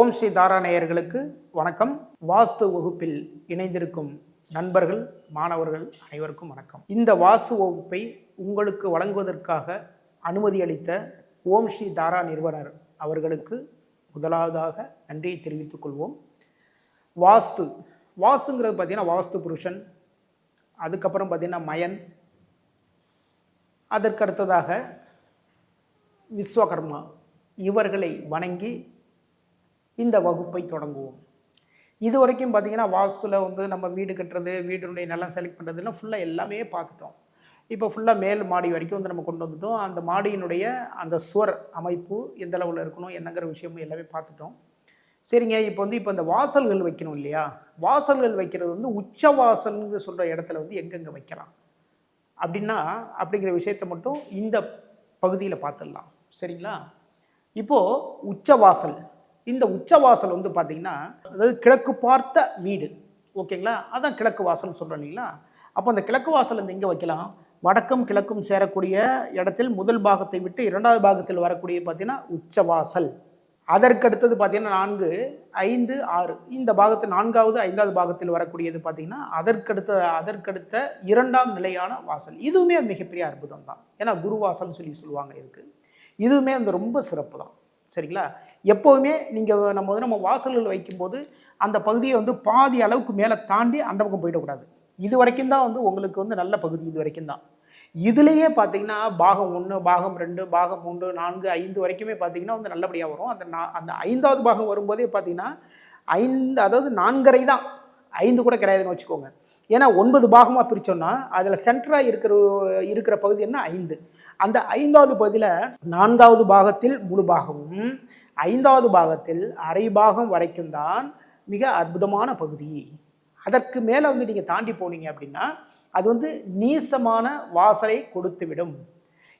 ஓம் ஸ்ரீ தாரா நேயர்களுக்கு வணக்கம். வாஸ்து வகுப்பில் இணைந்திருக்கும் நண்பர்கள் மாணவர்கள் அனைவருக்கும் வணக்கம். இந்த வாஸ்து வகுப்பை உங்களுக்கு வழங்குவதற்காக அனுமதி அளித்த ஓம் ஸ்ரீ தாரா நிறுவனர் அவர்களுக்கு முதலாவதாக நன்றியை தெரிவித்துக் கொள்வோம். வாஸ்து. வாஸ்துங்கிறது பார்த்தீங்கன்னா வாஸ்து புருஷன் அதுக்கப்புறம் பார்த்தீங்கன்னா மயன் அதற்கு அடுத்ததாக விஸ்வகர்மா இவர்களை வணங்கி இந்த வகுப்பை தொடங்குவோம். இது வரைக்கும் பார்த்தீங்கன்னா வாஸ்துல வந்து நம்ம வீடு கட்டுறது வீடுடைய நல்லா செலக்ட் பண்ணுறதுலாம் ஃபுல்லாக எல்லாமே பார்த்துட்டோம். இப்போ ஃபுல்லாக மேல் மாடி வரைக்கும் வந்து நம்ம கொண்டு வந்துட்டோம். அந்த மாடியினுடைய அந்த சுவர் அமைப்பு எந்த அளவில் இருக்கணும் என்னங்கிற விஷயமும் எல்லாமே பார்த்துட்டோம். சரிங்க இப்போ வந்து இப்போ இந்த வாசல்கள் வைக்கணும் இல்லையா? வாசல்கள் வைக்கிறது வந்து உச்ச வாசல்னு சொல்கிற இடத்துல வந்து எங்கெங்கே வைக்கலாம்? அப்படின்னா அப்படிங்கிற விஷயத்தை மட்டும் இந்த பகுதியில் பார்த்துடலாம். சரிங்களா? இப்போது உச்ச வாசல். இந்த உச்சவாசல் வந்து பார்த்தீங்கன்னா அதாவது கிழக்கு பார்த்த வீடு. ஓகேங்களா அதான் கிழக்கு வாசல்னு சொல்கிறோம் இல்லைங்களா? அப்போ அந்த கிழக்கு வாசல் வந்து எங்கே வைக்கலாம்? வடக்கும் கிழக்கும் சேரக்கூடிய இடத்தில் முதல் பாகத்தை விட்டு இரண்டாவது பாகத்தில் வரக்கூடிய பார்த்தீங்கன்னா உச்சவாசல். அதற்கு அடுத்தது பார்த்தீங்கன்னா நான்கு ஐந்து ஆறு. இந்த பாகத்தில் நான்காவது ஐந்தாவது பாகத்தில் வரக்கூடியது பார்த்தீங்கன்னா அதற்கடுத்த அதற்கடுத்த இரண்டாம் நிலையான வாசல். இதுவுமே மிகப்பெரிய அற்புதம் தான் ஏன்னா குருவாசல்னு சொல்லி சொல்லுவாங்க இதுக்கு. இதுவுமே அந்த ரொம்ப சிறப்பு தான் சரிங்களா? எப்போவுமே நீங்கள் நம்ம வந்து நம்ம வாசல்கள் வைக்கும்போது அந்த பகுதியை வந்து பாதி அளவுக்கு மேலே தாண்டி அந்த பக்கம் போயிடக்கூடாது. இது வரைக்கும் தான் வந்து உங்களுக்கு வந்து நல்ல பகுதி இது வரைக்கும் தான். இதுலேயே பார்த்தீங்கன்னா பாகம் ஒன்று பாகம் ரெண்டு பாகம் மூன்று நான்கு ஐந்து வரைக்குமே பார்த்தீங்கன்னா வந்து நல்லபடியாக வரும். அந்த நான் அந்த ஐந்தாவது பாகம் வரும்போதே பார்த்தீங்கன்னா ஐந்து அதாவது நான்கரை தான். ஐந்து கூட கிடையாதுன்னு வச்சுக்கோங்க. ஏன்னா ஒன்பது பாகமாக பிரித்தோம்னா அதில் சென்டராக இருக்கிற இருக்கிற பகுதி என்ன? ஐந்து. அந்த ஐந்தாவது பகுதியில் நான்காவது பாகத்தில் முழு பாகமும் ஐந்தாவது பாகத்தில் அரை பாகம் வரைக்கும் தான் மிக அற்புதமான பகுதி. அதற்கு மேலே வந்து நீங்கள் தாண்டி போனீங்க அப்படின்னா அது வந்து நீசமான வாசலை கொடுத்து விடும்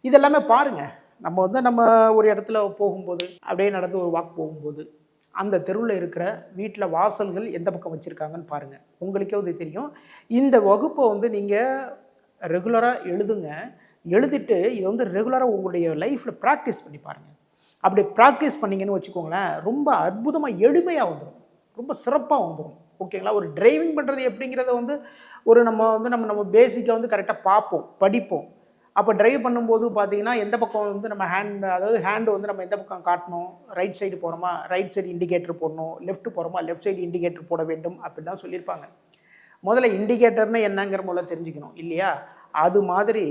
இதெல்லாமே பாருங்க. நம்ம வந்து நம்ம ஒரு இடத்துல போகும்போது அப்படியே நடந்து ஒரு வாக் போகும்போது அந்த தெருவில் இருக்கிற வீட்டில் வாசல்கள் எந்த பக்கம் வச்சுருக்காங்கன்னு பாருங்கள் உங்களுக்கே வந்து தெரியும். இந்த வகுப்பை வந்து நீங்கள் ரெகுலராக எழுதுங்க. எழுதிட்டு இதை வந்து ரெகுலராக உங்களுடைய லைஃப்பில் ப்ராக்டிஸ் பண்ணி பாருங்கள் அப்படி ப்ராக்டிஸ் பண்ணீங்கன்னு வச்சுக்கோங்களேன் ரொம்ப அற்புதமாக எளிமையாக வந்துடும் ரொம்ப சிறப்பாக வந்துடும் ஓகேங்களா ஒரு டிரைவிங் பண்ணுறது எப்படிங்கிறத வந்து ஒரு நம்ம வந்து நம்ம நம்ம பேசிக்காக வந்து கரெக்டாக பார்ப்போம் படிப்போம். அப்போ டிரைவ் பண்ணும்போது பார்த்தீங்கன்னா எந்த பக்கம் வந்து நம்ம ஹேண்ட் அதாவது ஹேண்டு வந்து நம்ம எந்த பக்கம் காட்டணும்? ரைட் சைடு போகிறோமா ரைட் சைடு இண்டிகேட்டர் போடணும். லெஃப்ட் போகிறோமா லெஃப்ட் சைடு இண்டிகேட்டர் போட வேண்டும் அப்படிலாம் சொல்லியிருப்பாங்க. முதல்ல இண்டிகேட்டர்னு என்னங்கிற முதல்ல தெரிஞ்சுக்கணும் இல்லையா? அது மாதிரி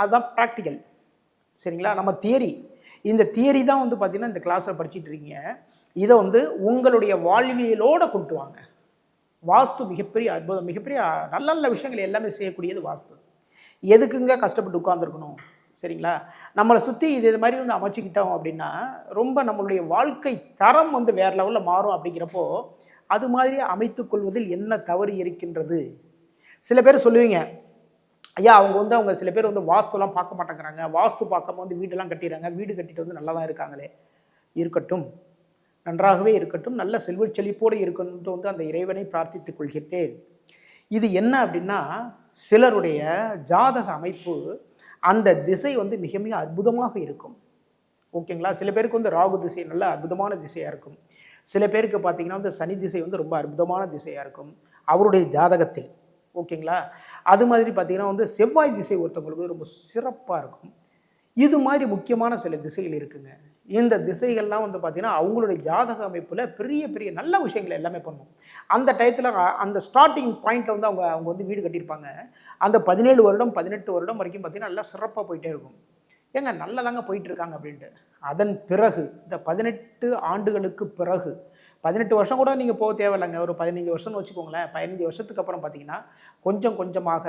அதுதான் ப்ராக்டிக்கல் சரிங்களா? நம்ம தியரி இந்த தியரி தான் வந்து பார்த்தீங்கன்னா இந்த கிளாஸில் படிச்சுட்டு இருக்கீங்க. இதை வந்து உங்களுடைய வாழ்வியலோடு கொண்டு வாங்க. வாஸ்து மிகப்பெரிய அற்புதம் மிகப்பெரிய நல்ல நல்ல விஷயங்கள் எல்லாமே செய்யக்கூடியது வாஸ்து. எதுக்குங்க கஷ்டப்பட்டு உட்காந்துருக்கணும் சரிங்களா? நம்மளை சுற்றி இது இது மாதிரி வந்து அமைச்சிக்கிட்டோம் அப்படின்னா ரொம்ப நம்மளுடைய வாழ்க்கை தரம் வந்து வேறு லெவலில் மாறும் அப்படிங்கிறப்போ அது மாதிரி அமைத்துக்கொள்வதில் என்ன தவறு இருக்கின்றது? சில பேர் சொல்லுவீங்க ஐயா அவங்க வந்து அவங்க சில பேர் வந்து வாஸ்துலாம் பார்க்க மாட்டேங்கிறாங்க. வாஸ்து பார்க்காம வந்து வீடெல்லாம் கட்டிடுறாங்க. வீடு கட்டிட்டு வந்து நல்லா தான் இருக்காங்களே. இருக்கட்டும். நன்றாகவே இருக்கட்டும். நல்ல செல்வ செழிப்போடு இருக்கணும்ட்டு வந்து அந்த இறைவனை பிரார்த்தித்துக் கொள்கிறேன் இது என்ன அப்படின்னா சிலருடைய ஜாதக அமைப்பு அந்த திசை வந்து மிக மிக அற்புதமாக இருக்கும். ஓகேங்களா? சில பேருக்கு வந்து ராகு திசை நல்ல அற்புதமான திசையாக இருக்கும். சில பேருக்கு பார்த்தீங்கன்னா வந்து சனி திசை வந்து ரொம்ப அற்புதமான திசையாக இருக்கும். அவருடைய ஜாதகத்தில். ஓகேங்களா? அது மாதிரி பார்த்தீங்கன்னா வந்து செவ்வாய் திசை ஒருத்தவங்களுக்கு ரொம்ப சிறப்பாக இருக்கும். இது மாதிரி முக்கியமான சில திசைகள் இருக்குங்க. இந்த திசைகள்லாம் வந்து பார்த்திங்கன்னா அவங்களுடைய ஜாதக அமைப்பில் பெரிய பெரிய நல்ல விஷயங்கள் எல்லாமே பண்ணும். அந்த டயத்தில் அந்த ஸ்டார்டிங் பாயிண்ட்டில் வந்து அவங்க அவங்க வந்து வீடு கட்டியிருப்பாங்க. அந்த பதினேழு வருடம் பதினெட்டு வருடம் வரைக்கும் பார்த்திங்கன்னா நல்லா சிறப்பாக போயிட்டே இருக்கும். ஏங்க நல்லதாங்க போயிட்டு இருக்காங்க அப்படின்ட்டு. அதன் பிறகு இந்த பதினெட்டு ஆண்டுகளுக்கு பிறகு பதினெட்டு வருஷம் கூட நீங்கள் போக தேவையில்லைங்க. ஒரு பதினஞ்சு வருஷம்னு வச்சுக்கோங்களேன். பதினஞ்சு வருஷத்துக்கு அப்புறம் பார்த்தீங்கன்னா கொஞ்சம் கொஞ்சமாக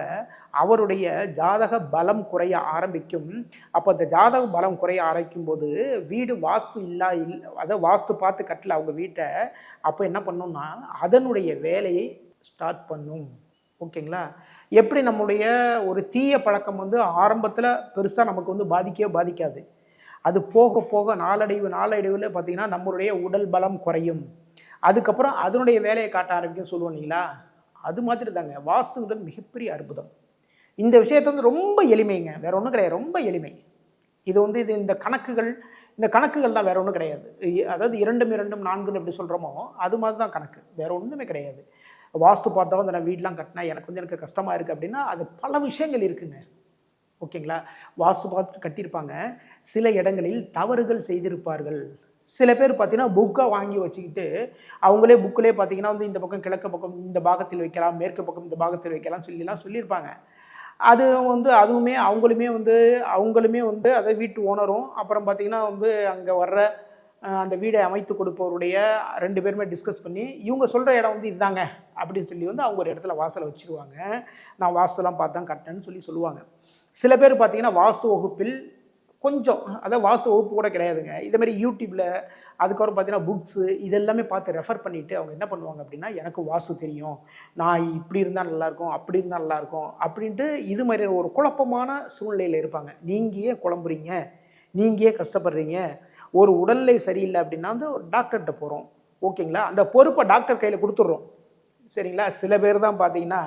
அவருடைய ஜாதக பலம் குறைய ஆரம்பிக்கும். அப்போ அந்த ஜாதக பலம் குறைய ஆரம்பிக்கும் போது வீடு வாஸ்து இல்லா இல் அதை வாஸ்து பார்த்து கட்டல அவங்க வீட்டை. அப்போ என்ன பண்ணுன்னா அதனுடைய வேலையை ஸ்டார்ட் பண்ணும். ஓகேங்களா? எப்படி நம்முடைய ஒரு தீய பழக்கம் வந்து ஆரம்பத்தில் பெருசாக நமக்கு வந்து பாதிக்கவே பாதிக்காது. அது போக போக நாளடைவு நாளடைவில் பார்த்திங்கன்னா நம்மளுடைய உடல் பலம் குறையும். அதுக்கப்புறம் அதனுடைய வேலையை காட்ட ஆரம்பிக்கும் சொல்லுவோம் இல்லைங்களா? அது மாதிரி தாங்க வாஸ்துங்கிறது மிகப்பெரிய அற்புதம். இந்த விஷயத்தை வந்து ரொம்ப எளிமைங்க. வேற ஒன்றும் கிடையாது. ரொம்ப எளிமை. இது வந்து இது இந்த கணக்குகள் இந்த கணக்குகள் தான் வேற ஒன்றும் கிடையாது. அதாவது இரண்டும் இரண்டும் நான்குன்னு எப்படி சொல்கிறோமோ அது மாதிரி தான் கணக்கு. வேற ஒன்றுமே கிடையாது. வாஸ்து பார்த்தா நான் வீடெலாம் கட்டினா எனக்கு வந்து எனக்கு கஷ்டமாக இருக்குது அப்படின்னா அது பல விஷயங்கள் இருக்குங்க. ஓகேங்களா? வாஸ்து பார்த்து கட்டியிருப்பாங்க. சில இடங்களில் தவறுகள் செய்திருப்பார்கள். சில பேர் பார்த்தீங்கன்னா புக்கை வாங்கி வச்சுக்கிட்டு அவங்களே புக்கிலே பார்த்தீங்கன்னா வந்து இந்த பக்கம் கிழக்கு பக்கம் இந்த பாகத்தில் வைக்கலாம் மேற்கு பக்கம் இந்த பாகத்தில் வைக்கலாம் சொல்லிலாம் சொல்லியிருப்பாங்க. அது வந்து அதுவுமே அவங்களுமே வந்து அவங்களுமே வந்து அதை வீட்டு ஓனரும் அப்புறம் பார்த்தீங்கன்னா வந்து அங்கே வர்ற அந்த வீடை அமைத்து கொடுப்பவருடைய ரெண்டு பேருமே டிஸ்கஸ் பண்ணி இவங்க சொல்கிற இடம் வந்து இதுதாங்க அப்படின்னு சொல்லி வந்து அவங்க ஒரு இடத்துல வாசலை வச்சுருவாங்க. நான் வாசலாம் பார்த்து தான் கட்டினேன்னு சொல்லி சொல்லுவாங்க. சில பேர் பார்த்தீங்கன்னா வாஸ்து வகுப்பில் கொஞ்சம் அதாவது வாஸ்து வகுப்பு கூட கிடையாதுங்க. இதே மாதிரி யூடியூப்பில் அதுக்கப்புறம் பார்த்தீங்கன்னா புக்ஸு இதெல்லாமே பார்த்து ரெஃபர் பண்ணிவிட்டு அவங்க என்ன பண்ணுவாங்க அப்படின்னா எனக்கு வாஸ்து தெரியும். நான் இப்படி இருந்தால் நல்லாயிருக்கும் அப்படி இருந்தால் நல்லாயிருக்கும் அப்படின்ட்டு இது மாதிரி ஒரு குழப்பமான சூழ்நிலையில் இருப்பாங்க. நீங்கள் ஏன் குழம்புறீங்க? நீங்கள் ஏன் கஷ்டப்படுறீங்க? ஒரு உடல்நிலை சரியில்லை அப்படின்னா வந்து ஒரு டாக்டர்கிட்ட போகிறோம் ஓகேங்களா? அந்த பொறுப்பை டாக்டர் கையில் கொடுத்துட்றோம். சரிங்களா? சில பேர் தான் பார்த்தீங்கன்னா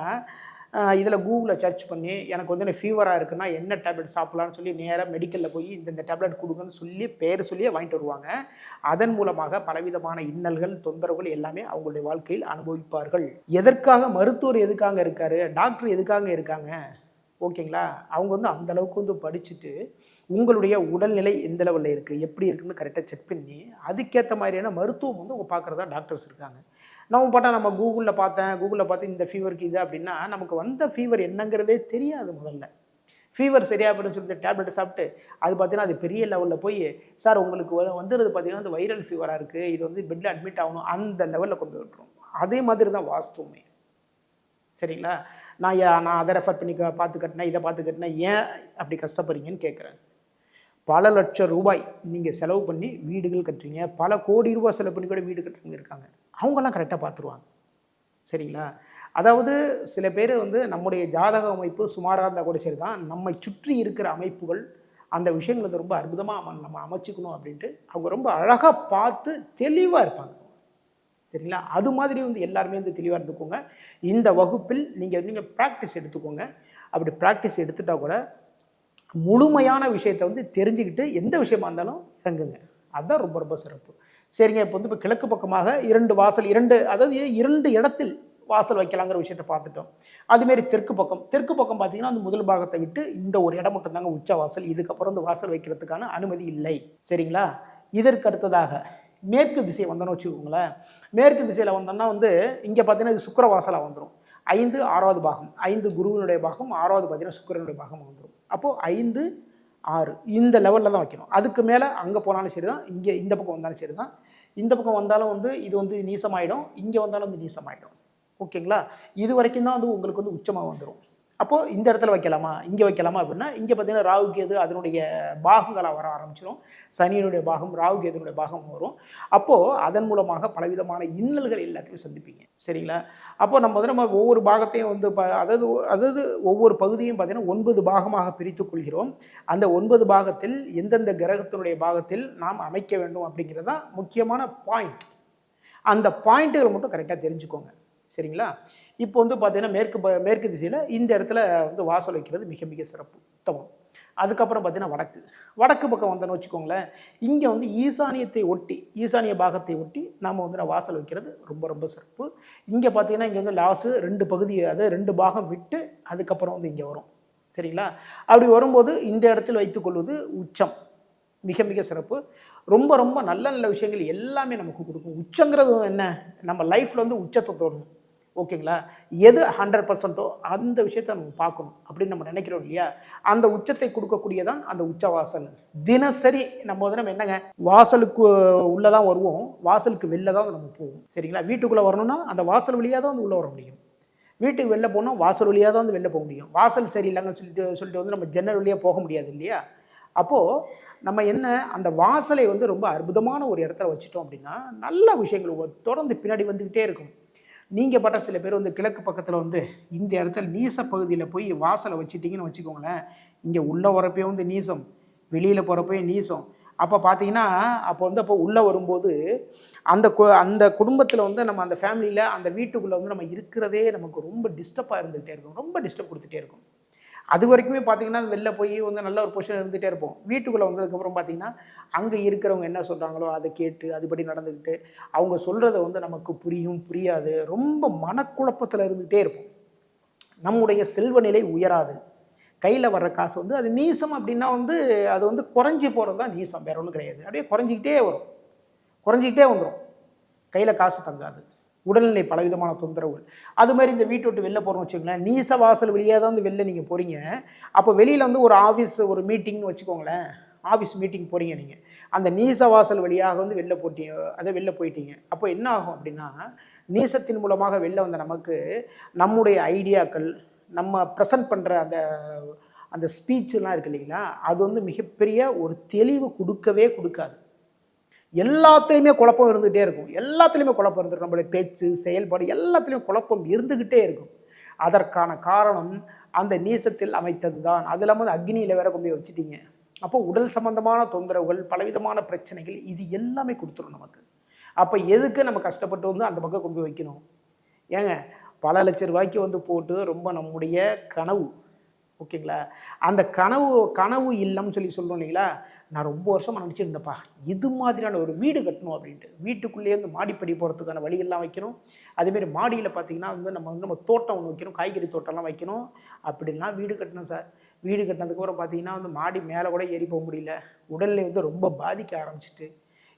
இதில் கூகுளில் சர்ச் பண்ணி எனக்கு வந்து ஃபீவராக இருக்குன்னா என்ன டேப்லெட் சாப்பிட்லான்னு சொல்லி நேராக மெடிக்கலில் போய் இந்த இந்த டேப்லெட் கொடுங்கன்னு சொல்லி பேர் சொல்லியே வாங்கிட்டு வருவாங்க. அதன் மூலமாக பலவிதமான இன்னல்கள் தொந்தரவுகள் எல்லாமே அவங்களுடைய வாழ்க்கையில் அனுபவிப்பார்கள். எதற்காக மருத்துவர் எதுக்காக இருக்காரு? டாக்டர் எதுக்காக இருக்காங்க? ஓகேங்களா? அவங்க வந்து அந்த அளவுக்கு வந்து படிச்சுட்டு உங்களுடைய உடல்நிலை எந்த லெவலில் இருக்குது எப்படி இருக்குன்னு கரெக்டாக செக் பண்ணி அதுக்கேற்ற மாதிரியான மருத்துவம் வந்து அவங்க பார்க்குறதா டாக்டர்ஸ் இருக்காங்க. நம்ம பார்த்தா நம்ம கூகுளில் பார்த்தேன் கூகுளில் பார்த்து இந்த ஃபீவருக்கு இது அப்படின்னா நமக்கு வந்த ஃபீவர் என்னங்கிறதே தெரியாது முதல்ல. ஃபீவர் சரியாக போயிடும் சொல்லிட்டு டேப்லெட் சாப்பிட்டு அது பார்த்தீங்கன்னா அது பெரிய லெவலில் போய் சார் உங்களுக்கு வந்துடுறது வந்துடுது பார்த்தீங்கன்னா அந்த வைரல் ஃபீவராக இருக்குது இது வந்து பெட்டில் அட்மிட் ஆகணும். அந்த லெவலில் கொண்டு விட்டுரும் அதே மாதிரி தான் வாஸ்துவமே. சரிங்களா? நான் நான் அதை ரெஃபர் பண்ணி க- பார்த்து கட்டினேன் இதை பார்த்து கட்டினேன். ஏன் அப்படி கஷ்டப்படுறீங்கன்னு கேட்குறேன். பல லட்சம் ரூபாய் நீங்கள் செலவு பண்ணி வீடுகள் கட்டுறீங்க. பல கோடி ரூபாய் செலவு பண்ணி கூட வீடு கட்டுறவங்க இருக்காங்க. அவங்கெல்லாம் கரெக்டாக பார்த்துருவாங்க. சரிங்களா? அதாவது சில பேர் வந்து நம்முடைய ஜாதக அமைப்பு சுமாராக இருந்தால் கூட சரி தான் நம்மை சுற்றி இருக்கிற அமைப்புகள் அந்த விஷயங்களை ரொம்ப அற்புதமாக நம்ம அமைச்சுக்கணும் அப்படின்ட்டு அவங்க ரொம்ப அழகாக பார்த்து தெளிவாக இருப்பாங்க. சரிங்களா? அது மாதிரி வந்து எல்லாருமே வந்து தெளிவாக இருந்துக்கோங்க. இந்த வகுப்பில் நீங்கள் நீங்கள் ப்ராக்டிஸ் எடுத்துக்கோங்க. அப்படி ப்ராக்டிஸ் எடுத்துட்டா கூட முழுமையான விஷயத்தை வந்து தெரிஞ்சுக்கிட்டு எந்த விஷயமா இருந்தாலும் இறங்குங்க. அதுதான் ரொம்ப ரொம்ப சிறப்பு. சரிங்க இப்போ வந்து இப்போ கிழக்கு பக்கமாக இரண்டு வாசல் இரண்டு அதாவது இரண்டு இடத்தில் வாசல் வைக்கலாங்கிற விஷயத்தை பார்த்துட்டோம். அதுமாரி தெற்கு பக்கம் தெற்கு பக்கம் பார்த்தீங்கன்னா அந்த முதல் பாகத்தை விட்டு இந்த ஒரு இடம் மட்டும் தாங்க உச்ச வாசல். இதுக்கப்புறம் இந்த வாசல் வைக்கிறதுக்கான அனுமதி இல்லை. சரிங்களா? இதற்கு அடுத்ததாக மேற்கு திசை வந்தோன்னு வச்சுக்கோங்களேன். மேற்கு திசையில் வந்தோம்னா வந்து இங்கே பார்த்தீங்கன்னா இது சுக்கிர வாசலாக வந்துடும் ஐந்து ஆறாவது பாகம் ஐந்து குருவினுடைய பாகம் ஆறாவது பார்த்தீங்கன்னா சுக்கிரனுடைய பாகம் வந்துடும் அப்போது ஐந்து ஆறு. இந்த லெவலில் தான் வைக்கணும். அதுக்கு மேலே அங்கே போனாலும் சரி தான் இங்கே இந்த பக்கம் வந்தாலும் சரி தான் இந்த பக்கம் வந்தாலும் வந்து இது வந்து நீசமாயிடும் இங்கே வந்தாலும் வந்து நீசமாயிடும். ஓகேங்களா? இது வரைக்கும் தான் வந்து உங்களுக்கு வந்து உச்சமாக வந்துடும் அப்போது இந்த இடத்துல வைக்கலாமா? இங்கே வைக்கலாமா அப்படின்னா இங்கே பார்த்தீங்கன்னா ராகு கேது அதனுடைய பாகங்களாக வர ஆரம்பிச்சிடும் சனியினுடைய பாகம் ராகு கேதுனுடைய பாகம் வரும். அப்போது அதன் மூலமாக பலவிதமான இன்னல்கள் எல்லாத்தையும் சந்திப்பீங்க. சரிங்களா? அப்போ நம்ம வந்து நம்ம ஒவ்வொரு பாகத்தையும் வந்து ப அதாவது அதாவது ஒவ்வொரு பகுதியும் பார்த்தீங்கன்னா ஒன்பது பாகமாக பிரித்து கொள்கிறோம். அந்த ஒன்பது பாகத்தில் எந்தெந்த கிரகத்தினுடைய பாகத்தில் நாம் அமைக்க வேண்டும் அப்படிங்கிறது தான் முக்கியமான பாயிண்ட் அந்த பாயிண்ட்டுகள் மட்டும் கரெக்டாக தெரிஞ்சுக்கோங்க. சரிங்களா? இப்போ வந்து பார்த்தீங்கன்னா மேற்கு ப- மேற்கு திசையில் இந்த இடத்துல வந்து வாசல் வைக்கிறது மிக மிக சிறப்பு உத்தமம். அதுக்கப்புறம் பார்த்தீங்கன்னா வடக்கு. வடக்கு பக்கம் வந்தோன்னு வச்சுக்கோங்களேன் இங்கே வந்து ஈசானியத்தை ஒட்டி ஈசானிய பாகத்தை ஒட்டி நாம் வந்து வாசல் வைக்கிறது ரொம்ப ரொம்ப சிறப்பு. இங்கே பார்த்தீங்கன்னா இங்கே வந்து லாஸு ரெண்டு பகுதி அதாவது ரெண்டு பாகம் விட்டு அதுக்கப்புறம் வந்து இங்கே வரும். சரிங்களா? அப்படி வரும்போது இந்த இடத்தில் வைத்துக்கொள்வது உச்சம். மிக மிக சிறப்பு. ரொம்ப ரொம்ப நல்ல நல்ல விஷயங்கள் எல்லாமே நமக்கு கொடுக்கும். உச்சங்கிறது என்ன? நம்ம லைஃப்பில் வந்து உச்சத்தை தோணும். ஓகேங்களா? எது ஹண்ட்ரட் பர்சன்ட்டோ அந்த விஷயத்தை நம்ம பார்க்கணும் அப்படின்னு நம்ம நினைக்கிறோம் இல்லையா? அந்த உச்சத்தை கொடுக்கக்கூடியதான் அந்த உச்சவாசல். தினசரி நம்ம வந்து நம்ம என்னங்க? வாசலுக்கு உள்ளே தான் வருவோம். வாசலுக்கு வெளில தான் நம்ம போவோம். சரிங்களா? வீட்டுக்குள்ளே வரணும்னா அந்த வாசல் வழியாக தான் வந்து உள்ளே வர முடியும். வீட்டுக்கு வெளில போனால் வாசல் வழியாக தான் வந்து வெளில போக முடியும். வாசல் சரியில்லைங்கன்னு சொல்லிட்டு சொல்லிட்டு வந்து நம்ம ஜன்னல் வழியாக போக முடியாது இல்லையா? அப்போது நம்ம என்ன அந்த வாசலை வந்து ரொம்ப அற்புதமான ஒரு இடத்துல வச்சுட்டோம் அப்படின்னா நல்ல விஷயங்கள் தொடர்ந்து பின்னாடி வந்துக்கிட்டே இருக்கும். நீங்கள் பட்ட சில பேர் வந்து கிழக்கு பக்கத்தில் வந்து இந்த இடத்துல நீச பகுதியில் போய் வாசலை வச்சுட்டிங்கன்னு வச்சுக்கோங்களேன். இங்கே உள்ளே வரப்பே வந்து நீசம் வெளியில் போகிறப்பே நீசம். அப்போ பார்த்தீங்கன்னா அப்போ வந்து அப்போ உள்ளே வரும்போது அந்த கு- அந்த குடும்பத்தில் வந்து நம்ம அந்த ஃபேமிலியில் அந்த வீட்டுக்குள்ளே வந்து நம்ம இருக்கிறதே நமக்கு ரொம்ப டிஸ்டர்பாக இருந்துகிட்டே இருக்கும். ரொம்ப டிஸ்டர்ப் கொடுத்துட்டே இருக்கும். அது வரைக்குமே பார்த்தீங்கன்னா வெளில போய் வந்து நல்ல ஒரு பொசிஷன் இருந்துகிட்டே இருப்போம். வீட்டுக்குள்ளே வந்ததுக்கப்புறம் பார்த்தீங்கன்னா அங்கே இருக்கிறவங்க என்ன சொல்கிறாங்களோ அதை கேட்டு அதுபடி நடந்துக்கிட்டு அவங்க சொல்கிறத வந்து நமக்கு புரியும் புரியாது. ரொம்ப மனக்குழப்பத்தில் இருந்துகிட்டே இருப்போம். நம்முடைய செல்வ நிலை உயராது. கையில் வர்ற காசு வந்து அது நீசம் அப்படின்னா வந்து அது வந்து குறைஞ்சி போகிறது தான் நீசம். வேற ஒன்றும் கிடையாது. அப்படியே குறைஞ்சிக்கிட்டே வரும். குறைஞ்சிக்கிட்டே வந்துடும் கையில் காசு தங்காது. உடல்நிலை பலவிதமான தொந்தரவுகள். அது மாதிரி இந்த வீட்டை விட்டு வெளில போகிறோம்னு வச்சுக்கோங்களேன் நீச வாசல் வழியாக தான் வந்து வெளில நீங்கள் போகிறீங்க அப்போ வெளியில் வந்து ஒரு ஆஃபீஸ் ஒரு மீட்டிங்னு வச்சுக்கோங்களேன் ஆஃபீஸ் மீட்டிங் போகிறீங்க நீங்கள் அந்த நீச வாசல் வழியாக வந்து வெளில போட்டீங்க அதை வெளில போயிட்டீங்க. அப்போ என்ன ஆகும் அப்படின்னா நீசத்தின் மூலமாக வெளில வந்த நமக்கு நம்முடைய ஐடியாக்கள் நம்ம ப்ரெசன்ட் பண்ணுற அந்த அந்த ஸ்பீச்செலாம் இருக்கு இல்லைங்களா அது வந்து மிகப்பெரிய ஒரு தெளிவு கொடுக்கவே கொடுக்காது. எல்லாத்துலேயுமே குழப்பம் இருந்துகிட்டே இருக்கும். எல்லாத்துலேயுமே குழப்பம் இருந்துருக்கும் நம்மளுடைய பேச்சு செயல்பாடு எல்லாத்துலேயும் குழப்பம் இருந்துக்கிட்டே இருக்கும். அதற்கான காரணம் அந்த நீசத்தில் அமைத்தது தான் அது இல்லாமல் அக்னியில் வேற கொண்டு போய் வச்சுட்டீங்க. அப்போ உடல் சம்பந்தமான தொந்தரவுகள் பலவிதமான பிரச்சனைகள் இது எல்லாமே கொடுத்துரும் நமக்கு. அப்போ எதுக்கு நம்ம கஷ்டப்பட்டு வந்து அந்த பக்கம் கொண்டு வைக்கணும்? ஏங்க பல லட்ச ரூபாய்க்கு வந்து போட்டு ரொம்ப நம்முடைய கனவு. ஓகேங்களா? அந்த கனவு கனவு இல்லைன்னு சொல்லி சொல்கிறோம் இல்லைங்களா? நான் ரொம்ப வருஷமாக நினச்சிருந்தேப்பா இது மாதிரியான ஒரு வீடு கட்டணும் அப்படின்ட்டு. வீட்டுக்குள்ளேயே வந்து மாடிப்படி போகிறதுக்கான வழியெல்லாம் வைக்கணும். அதேமாரி மாடியில் பார்த்தீங்கன்னா வந்து நம்ம வந்து நம்ம தோட்டம் ஒன்று வைக்கணும். காய்கறி தோட்டம்லாம் வைக்கணும். அப்படின்லாம் வீடு கட்டணும் சார். வீடு கட்டினதுக்கப்புறம் பார்த்தீங்கன்னா வந்து மாடி மேலே கூட ஏறி போக முடியல. உடல்நிலை வந்து ரொம்ப பாதிக்க ஆரம்பிச்சிட்டு.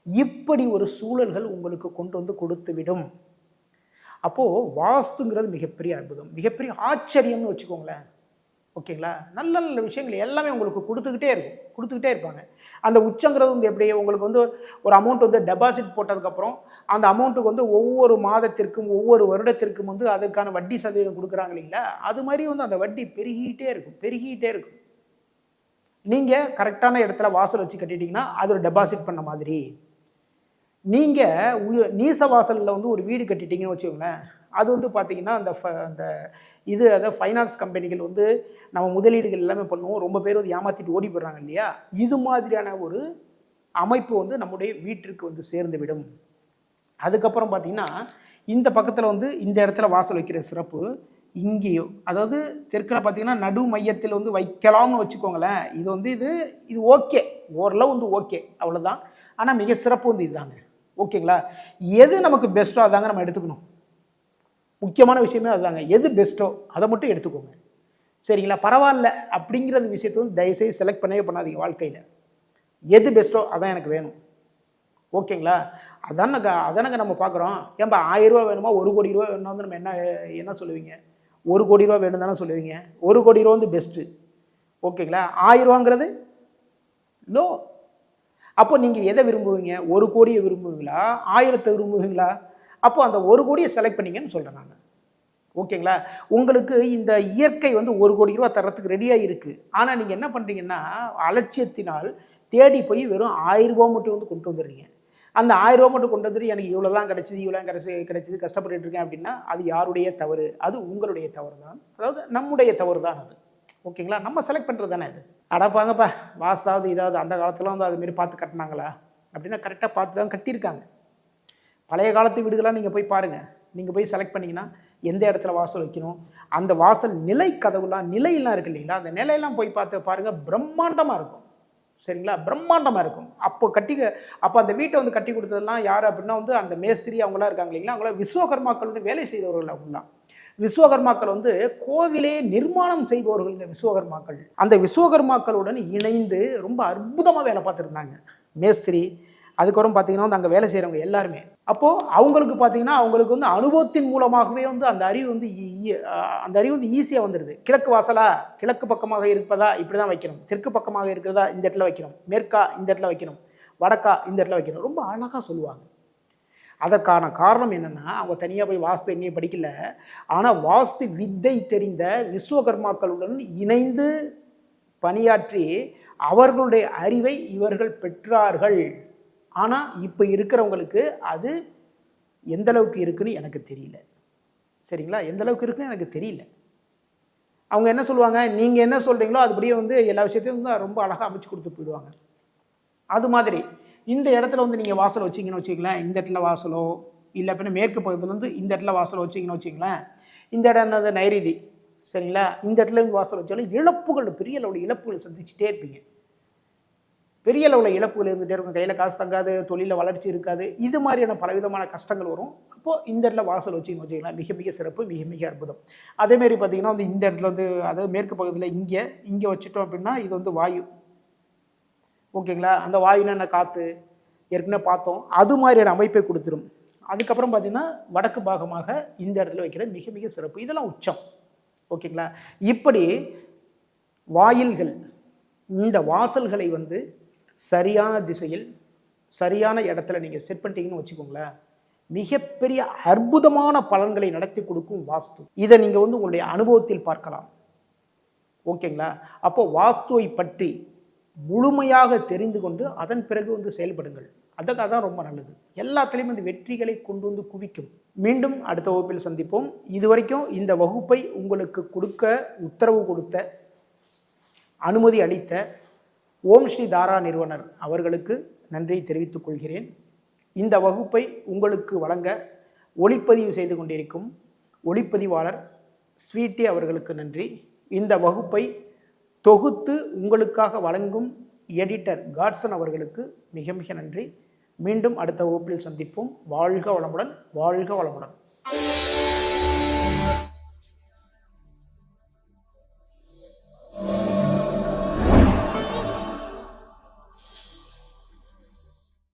இப்படி ஒரு சூழல்கள் உங்களுக்கு கொண்டு வந்து கொடுத்து விடும். அப்போது வாஸ்துங்கிறது மிகப்பெரிய அற்புதம். மிகப்பெரிய ஆச்சரியம்னு வச்சுக்கோங்களேன். ஓகேங்களா? நல்ல நல்ல விஷயங்கள் எல்லாமே உங்களுக்கு கொடுத்துக்கிட்டே இருக்கும். கொடுத்துக்கிட்டே இருப்பாங்க. அந்த உச்சங்கிறது வந்து எப்படி உங்களுக்கு வந்து ஒரு அமௌண்ட் வந்து டெபாசிட் போட்டதுக்கப்புறம் அந்த அமௌண்ட்டுக்கு வந்து ஒவ்வொரு மாதத்திற்கும் ஒவ்வொரு வருடத்திற்கும் வந்து அதற்கான வட்டி சதவீதம் கொடுக்குறாங்க இல்லைங்களா? அது மாதிரி வந்து அந்த வட்டி பெருகிட்டே இருக்கும். பெருகிட்டே இருக்கும். நீங்கள் கரெக்டான இடத்துல வாசல் வச்சு கட்டிட்டீங்கன்னா அது ஒரு டெபாசிட் பண்ண மாதிரி. நீங்கள் நீச வாசலில் வந்து ஒரு வீடு கட்டிட்டீங்கன்னு வச்சுக்கோங்களேன். அது வந்து பார்த்திங்கன்னா அந்த ஃப- அந்த இது அதாவது ஃபைனான்ஸ் கம்பெனிகள் வந்து நம்ம முதலீடுகள் எல்லாமே பண்ணுவோம். ரொம்ப பேர் வந்து ஏமாற்றிட்டு ஓடி போடுறாங்க இல்லையா? இது மாதிரியான ஒரு அமைப்பு வந்து நம்முடைய வீட்டிற்கு வந்து சேர்ந்து விடும் அதுக்கப்புறம் பார்த்திங்கன்னா இந்த பக்கத்தில் வந்து இந்த இடத்துல வாசல் வைக்கிற சிறப்பு இங்கேயோ அதாவது தெற்கில் பார்த்தீங்கன்னா நடு மையத்தில் வந்து வைக்கலாம்னு வச்சுக்கோங்களேன். இது வந்து இது இது ஓகே. ஓரளவு வந்து ஓகே. அவ்வளோதான் ஆனால் மிக சிறப்பு வந்து இதுதாங்க. ஓகேங்களா? எது நமக்கு பெஸ்ட்டோ அதாங்க நம்ம எடுத்துக்கணும். முக்கியமான விஷயமே அதுதாங்க. எது பெஸ்ட்டோ அதை மட்டும் எடுத்துக்கோங்க. சரிங்களா? பரவாயில்ல அப்படிங்கிறது விஷயத்தை வந்து தயவுசெய்து செலக்ட் பண்ணவே பண்ணாதீங்க வாழ்க்கையில். எது பெஸ்ட்டோ அதான் எனக்கு வேணும். ஓகேங்களா? அதானங்க அதானங்க நம்ம பார்க்குறோம். ஏன்பா ஆயிரம் ரூபா வேணுமா? ஒரு கோடி ரூபா வேணுமா? வந்து நம்ம என்ன என்ன சொல்லுவீங்க? ஒரு கோடி ரூபா வேணும் தானே சொல்லுவீங்க. ஒரு கோடி ரூபா வந்து பெஸ்ட்டு ஓகேங்களா? ஆயிரம் ரூபாங்கிறது லோ அப்போ நீங்கள் எதை விரும்புவீங்க? ஒரு கோடியை விரும்புவீங்களா? ஆயிரத்தை விரும்புவீங்களா? அப்போ அந்த ஒரு கோடியை செலக்ட் பண்ணிங்கன்னு சொல்கிறேன் நான். ஓகேங்களா? உங்களுக்கு இந்த இயற்கை வந்து ஒரு கோடி ரூபா தர்றதுக்கு ரெடியாக இருக்குது ஆனால் நீங்கள் என்ன பண்ணுறீங்கன்னா அலட்சியத்தினால் தேடி போய் வெறும் ஆயிரம் ரூபா மட்டும் வந்து கொண்டு வந்துடுறீங்க. அந்த ஆயிரம் ரூபா மட்டும் கொண்டு வந்துட்டு எனக்கு இவ்வளோ தான் கிடச்சிது இவ்வளோ கிடச்சி கிடைச்சிது கஷ்டப்பட்டு இருக்கேன் அப்படின்னா அது யாருடைய தவறு? அது உங்களுடைய தவறு தான் அதாவது நம்முடைய தவறு தான் அது. ஓகேங்களா? நம்ம செலக்ட் பண்ணுறது தானே இது அடப்பாங்கப்பா வாசாவது இதாவது அந்த காலத்தில் வந்து அதுமாரி பார்த்து கட்டினாங்களா? அப்படின்னா கரெக்டாக பார்த்து தான் கட்டியிருக்காங்க. பழைய காலத்து வீடுகளாக நீங்கள் போய் பாருங்கள் நீங்கள் போய் செலக்ட் பண்ணிங்கன்னா எந்த இடத்துல வாசல் வைக்கணும்? அந்த வாசல் நிலை கதவுலாம் நிலையெல்லாம் இருக்கு இல்லைங்களா? அந்த நிலையெல்லாம் போய் பார்த்து பாருங்கள் பிரம்மாண்டமாக இருக்கும். சரிங்களா? பிரம்மாண்டமாக இருக்கும். அப்போ கட்டி அப்போ அந்த வீட்டை வந்து கட்டி கொடுத்ததெல்லாம் யார் அப்படின்னா வந்து அந்த மேஸ்திரி அவங்களாம் இருக்காங்க இல்லைங்களா? அவங்களாம் விஸ்வகர்மாக்கள் வந்து வேலை செய்தவர்கள் அவங்களாம் விஸ்வகர்மாக்கள் வந்து கோவிலே நிர்மாணம் செய்பவர்கள் இந்த விஸ்வகர்மாக்கள். அந்த விஸ்வகர்மாக்களுடன் இணைந்து ரொம்ப அற்புதமாக வேலை பார்த்துருந்தாங்க மேஸ்திரி அதுக்கப்புறம் பார்த்தீங்கன்னா வந்து அங்கே வேலை செய்கிறவங்க எல்லாருமே. அப்போது அவங்களுக்கு பார்த்தீங்கன்னா அவங்களுக்கு வந்து அனுபவத்தின் மூலமாகவே வந்து அந்த அறிவு வந்து அந்த அறிவு வந்து ஈஸியாக வந்துடுது கிழக்கு வாசலா கிழக்கு பக்கமாக இருப்பதா இப்படி தான் வைக்கணும். தெற்கு பக்கமாக இருக்கிறதா இந்த இடத்துல வைக்கணும். மேற்கா இந்த இடத்துல வைக்கணும். வடக்கா இந்த இடத்துல வைக்கணும். ரொம்ப அழகாக சொல்லுவாங்க. அதற்கான காரணம் என்னென்னா அவங்க தனியாக போய் வாஸ்து எங்கேயும் படிக்கல. ஆனால் வாஸ்து வித்தை தெரிந்த விஸ்வகர்மாக்களுடன் இணைந்து பணியாற்றி அவர்களுடைய அறிவை இவர்கள் பெற்றார்கள். ஆனால் இப்போ இருக்கிறவங்களுக்கு அது எந்த அளவுக்கு இருக்குன்னு எனக்கு தெரியல. சரிங்களா? எந்த அளவுக்கு இருக்குன்னு எனக்கு தெரியல. அவங்க என்ன சொல்லுவாங்க? நீங்கள் என்ன சொல்கிறீங்களோ அதுபடியே வந்து எல்லா விஷயத்தையும் வந்து ரொம்ப அழகாக அமைச்சு கொடுத்து போயிடுவாங்க. அது மாதிரி இந்த இடத்துல வந்து நீங்கள் வாசல் வச்சிங்கன்னு வச்சுக்கலாம் இந்த இடத்துல வாசலோ இல்லை அப்படின்னா மேற்கு பகுதியிலேருந்து இந்த இடத்துல வாசல் வச்சிங்கன்னு வச்சிங்களேன் இந்த இடம் என்னது? நைரீதி. சரிங்களா? இந்த இடத்துல வாசல் வச்சாலும் இழப்புகள் பெரிய அளவில் இழப்புகள் சந்திச்சுட்டே இருப்பீங்க. பெரிய அளவில் இழப்புகள் இருந்துகிட்டே இருக்கும். கையில் காசு தங்காது தொழிலில் வளர்ச்சி இருக்காது. இது மாதிரியான பலவிதமான கஷ்டங்கள் வரும். அப்போது இந்த இடத்துல வாசல் வச்சு வச்சுக்கலாம் மிக மிக சிறப்பு மிக மிக அற்புதம். அதேமாரி பார்த்தீங்கன்னா வந்து இந்த இடத்துல வந்து அதாவது மேற்கு பகுதியில் இங்கே இங்கே வச்சுட்டோம் அப்படின்னா இது வந்து வாயு. ஓகேங்களா? அந்த வாயுனா என்ன? காற்று ஏற்கனவே பார்த்தோம். அது மாதிரியான அமைப்பை கொடுத்துரும். அதுக்கப்புறம் பார்த்தீங்கன்னா வடக்கு பாகமாக இந்த இடத்துல வைக்கிற மிக மிக சிறப்பு. இதெல்லாம் உச்சம். ஓகேங்களா? இப்படி வாயில்கள் இந்த வாசல்களை வந்து சரியான திசையில் சரியான இடத்துல நீங்கள் செட் பண்ணிட்டீங்கன்னு வச்சுக்கோங்களேன் மிகப்பெரிய அற்புதமான பலன்களை நடத்தி கொடுக்கும் வாஸ்து. இதை நீங்கள் வந்து உங்களுடைய அனுபவத்தில் பார்க்கலாம். ஓகேங்களா? அப்போ வாஸ்துவை பற்றி முழுமையாக தெரிந்து கொண்டு அதன் பிறகு வந்து செயல்படுங்கள். அதுக்காக தான் ரொம்ப நல்லது. எல்லாத்துலேயும் இந்த வெற்றிகளை கொண்டு வந்து குவிக்கும். மீண்டும் அடுத்த வகுப்பில் சந்திப்போம். இதுவரைக்கும் இந்த வகுப்பை உங்களுக்கு கொடுக்க உத்தரவு கொடுத்த அனுமதி அளித்த ஓம் ஸ்ரீ தாரா நிறுவனர் அவர்களுக்கு நன்றி தெரிவித்துக் கொள்கிறேன். இந்த வகுப்பை உங்களுக்கு வழங்க ஒளிப்பதிவு செய்து கொண்டிருக்கும் ஒளிப்பதிவாளர் ஸ்வீட்டி அவர்களுக்கு நன்றி. இந்த வகுப்பை தொகுத்து உங்களுக்காக வழங்கும் எடிட்டர் காட்சன் அவர்களுக்கு மிக மிக நன்றி. மீண்டும் அடுத்த வகுப்பில் சந்திப்போம். வாழ்க வளமுடன் வாழ்க வளமுடன்.